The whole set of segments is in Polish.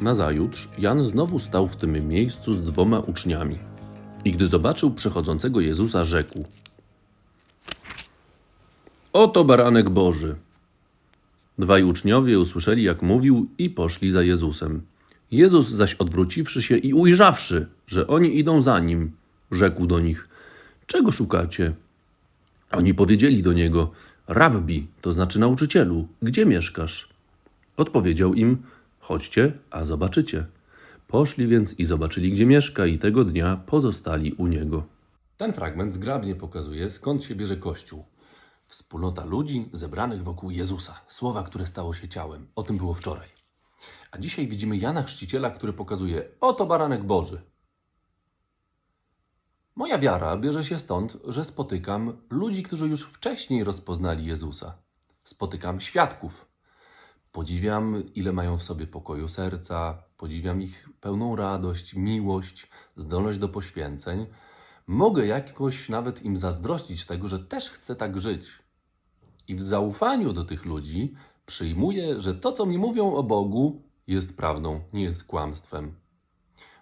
Nazajutrz Jan znowu stał w tym miejscu z dwoma uczniami. I gdy zobaczył przechodzącego Jezusa, rzekł: Oto baranek Boży. Dwaj uczniowie usłyszeli, jak mówił, i poszli za Jezusem. Jezus zaś odwróciwszy się i ujrzawszy, że oni idą za nim, rzekł do nich: Czego szukacie? Oni powiedzieli do niego: Rabbi, to znaczy nauczycielu, gdzie mieszkasz? Odpowiedział im: Chodźcie, a zobaczycie. Poszli więc i zobaczyli, gdzie mieszka, i tego dnia pozostali u niego. Ten fragment zgrabnie pokazuje, skąd się bierze Kościół. Wspólnota ludzi zebranych wokół Jezusa, słowa, które stało się ciałem. O tym było wczoraj. A dzisiaj widzimy Jana Chrzciciela, który pokazuje: Oto baranek Boży. Moja wiara bierze się stąd, że spotykam ludzi, którzy już wcześniej rozpoznali Jezusa. Spotykam świadków. Podziwiam, ile mają w sobie pokoju serca, podziwiam ich pełną radość, miłość, zdolność do poświęceń. Mogę jakoś nawet im zazdrościć tego, że też chcę tak żyć. I w zaufaniu do tych ludzi przyjmuję, że to, co mi mówią o Bogu, jest prawdą, nie jest kłamstwem.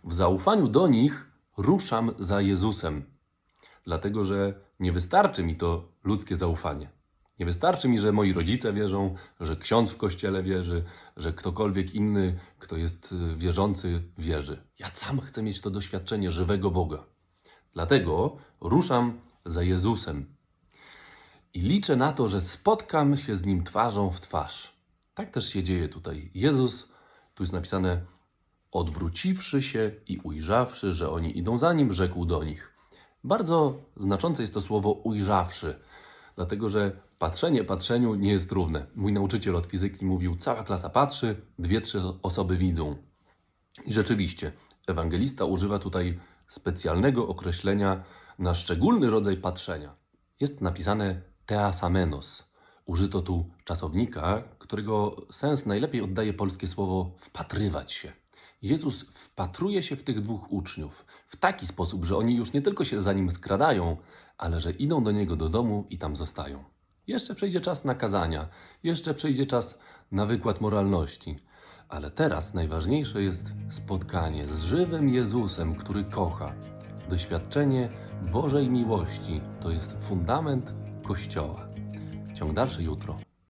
W zaufaniu do nich ruszam za Jezusem, dlatego że nie wystarczy mi to ludzkie zaufanie. Nie wystarczy mi, że moi rodzice wierzą, że ksiądz w kościele wierzy, że ktokolwiek inny, kto jest y, wierzący, wierzy. Ja sam chcę mieć to doświadczenie żywego Boga. Dlatego ruszam za Jezusem i liczę na to, że spotkam się z nim twarzą w twarz. Tak też się dzieje tutaj. Jezus, tu jest napisane, odwróciwszy się i ujrzawszy, że oni idą za nim, rzekł do nich. Bardzo znaczące jest to słowo ujrzawszy, dlatego że patrzenie patrzeniu nie jest równe. Mój nauczyciel od fizyki mówił, cała klasa patrzy, dwie, trzy osoby widzą. I rzeczywiście, ewangelista używa tutaj specjalnego określenia na szczególny rodzaj patrzenia. Jest napisane teasamenos. Użyto tu czasownika, którego sens najlepiej oddaje polskie słowo wpatrywać się. Jezus wpatruje się w tych dwóch uczniów w taki sposób, że oni już nie tylko się za nim skradają, ale że idą do niego do domu i tam zostają. Jeszcze przyjdzie czas na kazania, jeszcze przyjdzie czas na wykład moralności. Ale teraz najważniejsze jest spotkanie z żywym Jezusem, który kocha. Doświadczenie Bożej miłości to jest fundament Kościoła. Ciąg dalszy jutro.